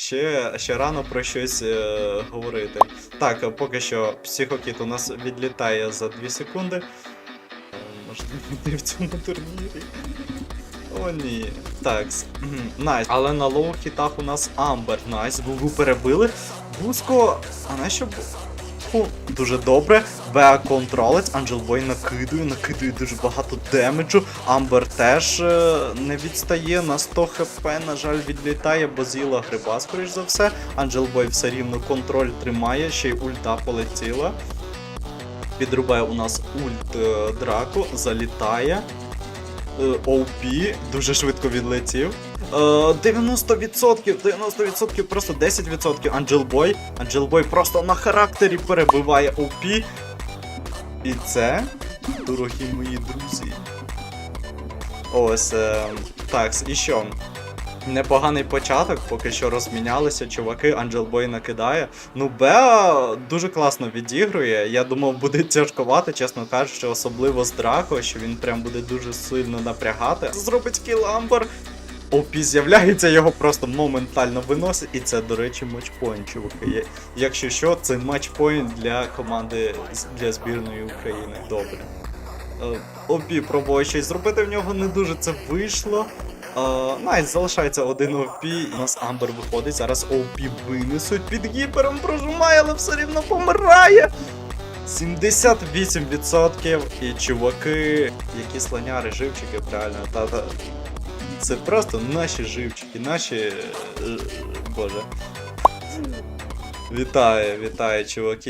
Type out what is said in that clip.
ще, ще рано про щось е, говорити. Так, е, поки що психокіт у нас відлітає за 2 секунди. Може, Можливо, не в цьому турнірі. О, ні. Так, найс. Але на лоу хітах у нас Амбер. Найс. Гугу перебили. Гуско. А на що б- дуже добре. Беа контролить, Анджелбой накидує, накидує дуже багато демеджу. Амбер теж е, не відстає на 100 хп. На жаль, відлітає Базіла гриба, скоріш за все. Анджелбой все рівно контроль тримає, ще й ульта полетіла. Підрубає у нас ульт е, Драко, залітає. Е, OP дуже швидко відлетів. Е, 90%, 90%, просто 10% Анджелбой. Анджелбой просто на характері перебиває OP. І це, дорогі мої друзі. Ось, е, так, і що? Непоганий початок, поки що розмінялися чуваки, Анджелбой накидає. Ну, Беа дуже класно відігрує. Я думав, буде тяжкувати, чесно кажучи, особливо з Драко, що він прям буде дуже сильно напрягати. Зробить кіл Амбер. Опі з'являється, його просто моментально виносить. І це, до речі, матчпоінт, чуваки. Якщо що, це матчпоінт для команди для збірної України. Добре. Е, Опі пробує щось зробити, в нього не дуже це вийшло. Е, Найс, залишається один ОП, у нас Амбер виходить, зараз ОП винесуть, під гіпером прожимає, але все рівно помирає. 78% і чуваки, які слоняри, живчики, реально, та, та, це просто наші живчики, наші. е, Боже. Вітаю, вітаю, чуваки.